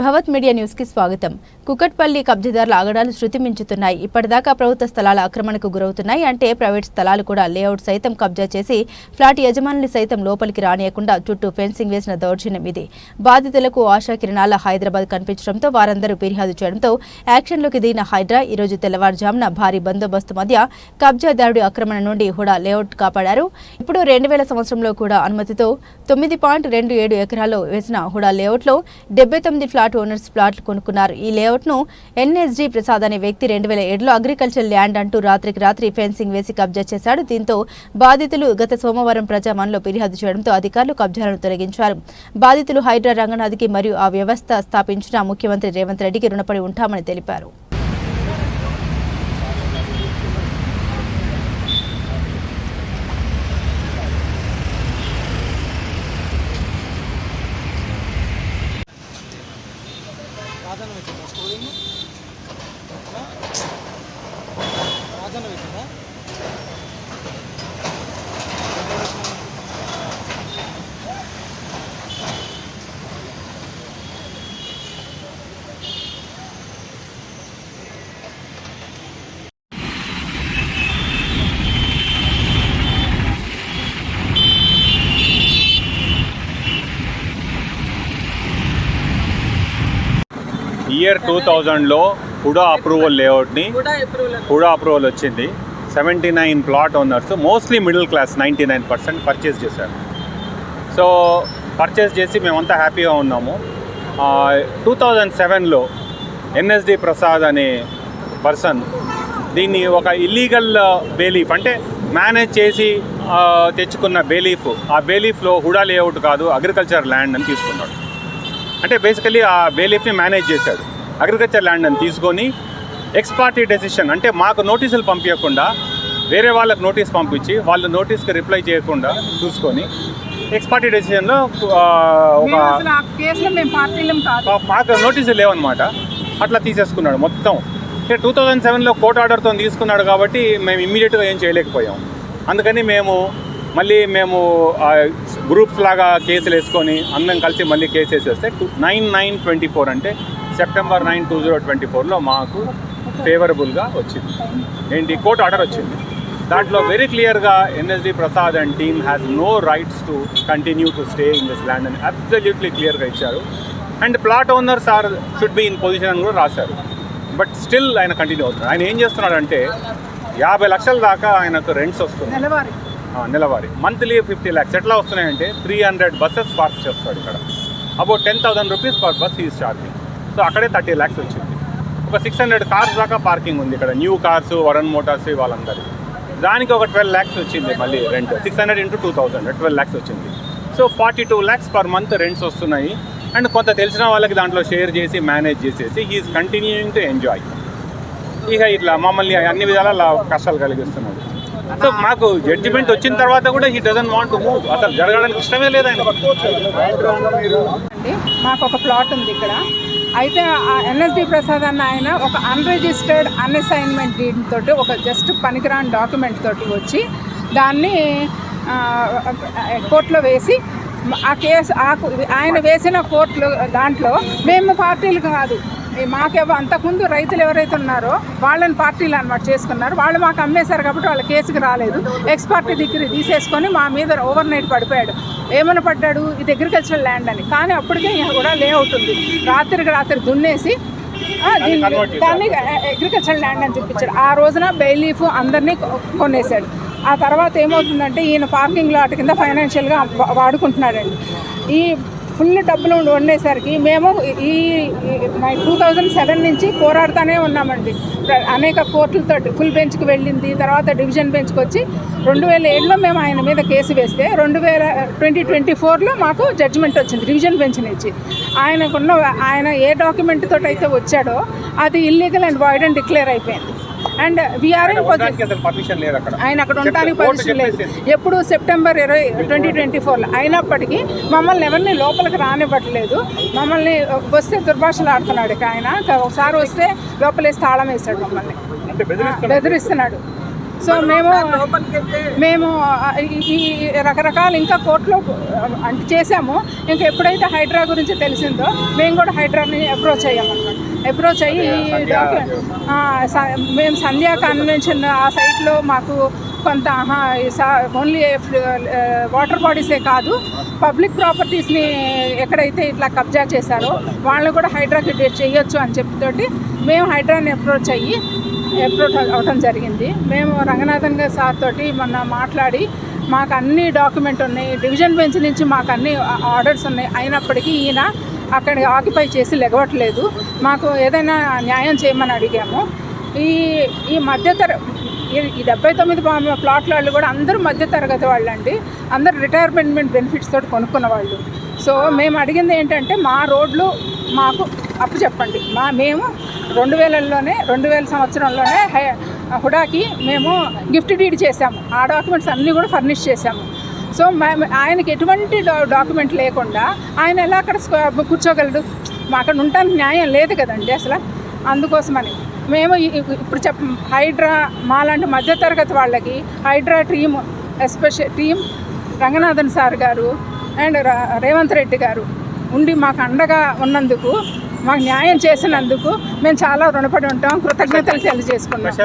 భవత్ media న్యూస్కి స్వాగతం. కుకట్పల్లి కబ్జాదారుల ఆగడాలు శృతి మించుతున్నాయి ఇప్పటిదాకా ప్రభుత్వ స్థలాల ఆక్రమణకు గురవుతున్నాయి అంటే ప్రైవేట్ స్థలాలు కూడా లేఅవుట్ సైతం కబ్జా చేసి ఫ్లాట్ యజమానులు సైతం లోపలికి రానియకుండా చుట్టూ ఫెన్సింగ్ వేసిన దౌర్జన్యం ఇది. బాధితులకు ఆశా కిరణాల హైదరాబాద్ కనిపించడంతో వారందరూ ఫిర్యాదు చేయడంతో యాక్షన్లోకి దిగిన హైడ్రా ఈరోజు తెల్లవారుజామున భారీ బందోబస్తు మధ్య కబ్జాదారుడి ఆక్రమణ నుండి హుడా లేఅవుట్ కాపాడారు. ఇప్పుడు రెండు వేల సంవత్సరంలో కూడా అనుమతితో తొమ్మిది పాయింట్ రెండు ఏడు ఎకరాల్లో వేసిన హుడా లేఅవుట్లో డెబ్బై తొమ్మిది ఫ్లాట్ ఓనర్స్ ప్లాట్లు కొనుక్కున్నారు. ఈ లేఅవుట్ను ఎన్ఎస్జీ ప్రసాద్ అనే వ్యక్తి రెండు వేల ఏడులో అగ్రికల్చర్ ల్యాండ్ అంటూ రాత్రికి రాత్రి ఫెన్సింగ్ వేసి కబ్జా చేశాడు. దీంతో బాధితులు గత సోమవారం ప్రజామణలో ఫిర్యాదు చేయడంతో అధికారులు కబ్జాలను తొలగించారు. బాధితులు హైడ్రా రంగనాథ్కి మరియు ఆ వ్యవస్థ స్థాపించిన ముఖ్యమంత్రి రేవంత్ రెడ్డికి రుణపడి ఉంటామని తెలిపారు. ఇయర్ టూ థౌజండ్లో హుడా అప్రూవల్ లేఅవుట్ని హుడా అప్రూవల్ వచ్చింది seventy nine plot owners mostly middle class ninety nine percent purchase చేశారు. సో పర్చేస్ చేసి మేమంతా హ్యాపీగా ఉన్నాము. టూ థౌజండ్ సెవెన్లో ఎన్ఎస్డి ప్రసాద్ అనే పర్సన్ దీన్ని ఒక ఇల్లీగల్ బేలీఫ్ అంటే మేనేజ్ చేసి ఆ, తెచ్చుకున్న బేలీఫ్ ఆ బేలీఫ్లో హుడా లేఅవుట్ కాదు అగ్రికల్చర్ ల్యాండ్ అని తీసుకున్నాడు. అంటే బేసికలీ ఆ బేలీఫ్ని మేనేజ్ చేశాడు. అగ్రికల్చర్ ల్యాండ్ అని తీసుకొని ఎక్స్పార్టీ డెసిషన్ అంటే మాకు నోటీసులు పంపించకుండా వేరే వాళ్ళకి నోటీస్ పంపించి వాళ్ళు నోటీస్కి రిప్లై చేయకుండా చూసుకొని ఎక్స్పార్టీ డెసిషన్లో ఒక మాకు నోటీసులు లేవన్నమాట. అట్లా తీసేసుకున్నాడు మొత్తం. అంటే టూ థౌజండ్ సెవెన్లో కోర్ట్ ఆర్డర్తో తీసుకున్నాడు కాబట్టి మేము ఇమ్మీడియట్గా ఏం చేయలేకపోయాం. అందుకని మేము మళ్ళీ మేము గ్రూప్స్ లాగా కేసులు వేసుకొని అందరం కలిసి మళ్ళీ కేసు వేసేస్తే two nine nine twenty four అంటే September nine two zero twenty ఫోర్లో మాకు ఫేవరబుల్గా వచ్చింది. ఏంటి? కోర్టు ఆర్డర్ వచ్చింది. దాంట్లో వెరీ క్లియర్గా NSD Prasad and team has no rights to continue to stay in this land అని అబ్సల్యూట్లీ క్లియర్గా ఇచ్చారు. And plot owners are should be in position అని కూడా రాశారు. బట్ స్టిల్ ఆయన కంటిన్యూ అవుతున్నాడు. ఆయన ఏం చేస్తున్నాడంటే యాభై లక్షల దాకా ఆయనకు రెంట్స్ వస్తున్నాయి. నెలవారి నెలవారీ. మంత్లీ ఫిఫ్టీ ల్యాక్స్ ఎట్లా వస్తున్నాయంటే త్రీ హండ్రెడ్ బస్సెస్ పార్క్ చేస్తాడు ఇక్కడ. About ten thousand rupees per bus is charging so అక్కడే థర్టీ ల్యాక్స్ వచ్చింది. ఒక సిక్స్ హండ్రెడ్ కార్స్ దాకా పార్కింగ్ ఉంది ఇక్కడ. న్యూ కార్స్ వరన్ మోటార్స్ వాళ్ళందరికీ దానికి ఒక ట్వెల్వ్ ల్యాక్స్ వచ్చింది మళ్ళీ rent six hundred into two thousand twelve lakhs వచ్చింది. So forty two lakhs per month rents వస్తున్నాయి. అండ్ కొంత తెలిసిన వాళ్ళకి దాంట్లో షేర్ చేసి మేనేజ్ చేసేసి ఈజ్ కంటిన్యూయింగ్ టు ఎంజాయ్ ఇక ఇట్లా మమ్మల్ని అన్ని విధాల లా- కష్టాలు కలిగిస్తున్నాడు. సో మాకు జడ్జిమెంట్ వచ్చిన తర్వాత కూడా హీ డజన్ వాంట్ మూవ్ అసలు జరగడానికి ఇష్టమే లేదు ఆయన. మాకు ఒక ప్లాట్ ఉంది ఇక్కడ. అయితే ఆ ఎన్ఎస్డి ప్రసాద్ అన్న ఆయన ఒక అన్రిజిస్టర్డ్ అన్అసైన్మెంట్ డీడ్ తోటి ఒక జస్ట్ పనికిరాని డాక్యుమెంట్ తోటి వచ్చి దాన్ని కోర్టులో వేసి ఆ కేసు ఆ ఆయన వేసిన కోర్టులో దాంట్లో మేము పార్టీలు కాదు. ఈ మాకేవో అంతకుముందు రైతులు ఎవరైతే ఉన్నారో వాళ్ళని పార్టీలు అనమాట చేసుకున్నారు. వాళ్ళు మాకు అమ్మేశారు కాబట్టి వాళ్ళ కేసుకి రాలేదు. ఎక్స్ పార్టీ డిగ్రీ తీసేసుకొని మా మీద ఓవర్ నైట్ పడిపోయాడు. ఏమని పడ్డాడు? ఇది అగ్రికల్చర్ ల్యాండ్ అని. కానీ అప్పటికే కూడా లేఅవుట్ ఉంది. రాత్రికి రాత్రి దున్నేసి దీన్ని- అగ్రికల్చర్ ల్యాండ్ అని చూపించాడు. ఆ రోజున బెయిలీఫ్ అందరినీ కొనేసాడు ఆ తర్వాత ఏమవుతుందంటే ఈయన పార్కింగ్ లాట్ కింద ఫైనాన్షియల్గా వాడుకుంటున్నాడండి. ఈ ఫుల్ డబ్బులు వండేసరికి మేము ఈ టూ థౌజండ్ సెవెన్ నుంచి పోరాడుతూనే ఉన్నామండి. అనేక కోర్టులతో ఫుల్ బెంచ్కి వెళ్ళింది తర్వాత డివిజన్ బెంచ్కి వచ్చి రెండు వేల ఏడులో మేము ఆయన మీద కేసు వేస్తే రెండు వేల ట్వంటీ ట్వంటీ ఫోర్లో మాకు జడ్జిమెంట్ వచ్చింది డివిజన్ బెంచ్ నుంచి. ఆయనకున్న ఆయన ఏ డాక్యుమెంట్ తోటైతే అయితే వచ్చాడో అది illegal and void and declare అయిపోయింది. అండ్ వీఆర్ ఇన్ ఆయన అక్కడ ఉండడానికి పర్మిషన్ లేదు. ఎప్పుడు సెప్టెంబర్ ఇరవై ట్వంటీ ట్వంటీ ఫోర్లో అయినప్పటికీ మమ్మల్ని ఎవరిని లోపలికి రానివ్వట్లేదు. మమ్మల్ని వస్తే దుర్భాషలు ఆడుతున్నాడు ఇక ఆయన. ఒకసారి వస్తే లోపలేసి తాళం వేస్తాడు మమ్మల్ని. బెదిరిస్తున్నాడు. సో మేము మేము ఈ రకరకాల ఇంకా కోర్టులో అంటే చేసాము ఇంకా ఎప్పుడైతే హైడ్రా గురించి తెలిసిందో మేము కూడా హైడ్రాని అప్రోచ్ అయ్యామన్నమాట. అప్రోచ్ అయ్యి మేము సంధ్యా కన్వెన్షన్ ఆ సైట్లో మాకు కొంత ఓన్లీ వాటర్ బాడీసే కాదు. పబ్లిక్ ప్రాపర్టీస్ని ఎక్కడైతే ఇట్లా కబ్జా చేశారో వాళ్ళని కూడా హైడ్రాకి చేయొచ్చు అని చెప్పితోటి మేము హైడ్రాని అప్రోచ్ అయ్యి అప్రోచ్ అవడం జరిగింది. మేము రంగనాథన్ గారి సార్ తోటి మొన్న మాట్లాడి మాకు అన్ని డాక్యుమెంట్ ఉన్నాయి. డివిజన్ బెంచ్ నుంచి మాకు అన్ని ఆర్డర్స్ ఉన్నాయి. అయినప్పటికీ ఈయన అక్కడ ఆక్యుపై చేసి లెగవట్లేదు. మాకు ఏదైనా న్యాయం చేయమని అడిగాము. ఈ ఈ మధ్యతర ఈ- డెబ్బై తొమ్మిది ప్లాట్ల వాళ్ళు కూడా అందరూ మధ్యతరగతి వాళ్ళు అండి అందరూ రిటైర్మెంట్ బెనిఫిట్స్ తోటి కొనుక్కున్న వాళ్ళు. సో మేము అడిగింది ఏంటంటే మా రోడ్లు మాకు అప్పు చెప్పండి. మా మేము రెండు వేలలోనే రెండు వేల సంవత్సరంలోనే హై- హుడాకి మేము గిఫ్ట్ డీడ్ చేసాము ఆ డాక్యుమెంట్స్ అన్నీ కూడా ఫర్నిష్ చేసాము సో ఆయనకి ఎటువంటి డా- డాక్యుమెంట్ లేకుండా ఆయన ఎలా అక్కడ కూర్చోగలడు? మా అక్కడ ఉండటానికి న్యాయం లేదు కదండి అసలు. అందుకోసమని మేము ఇప్పుడు చెప్ హైడ్రా మాలాంటి మధ్యతరగతి వాళ్ళకి Hydraa team special team Ranganathan sir గారు అండ్ ర- రేవంత్ రెడ్డి గారు ఉండి మాకు అండగా ఉన్నందుకు మాకు న్యాయం చేసినందుకు మేము చాలా రుణపడి ఉంటాం. కృతజ్ఞతలు తెలియజేసుకున్నాం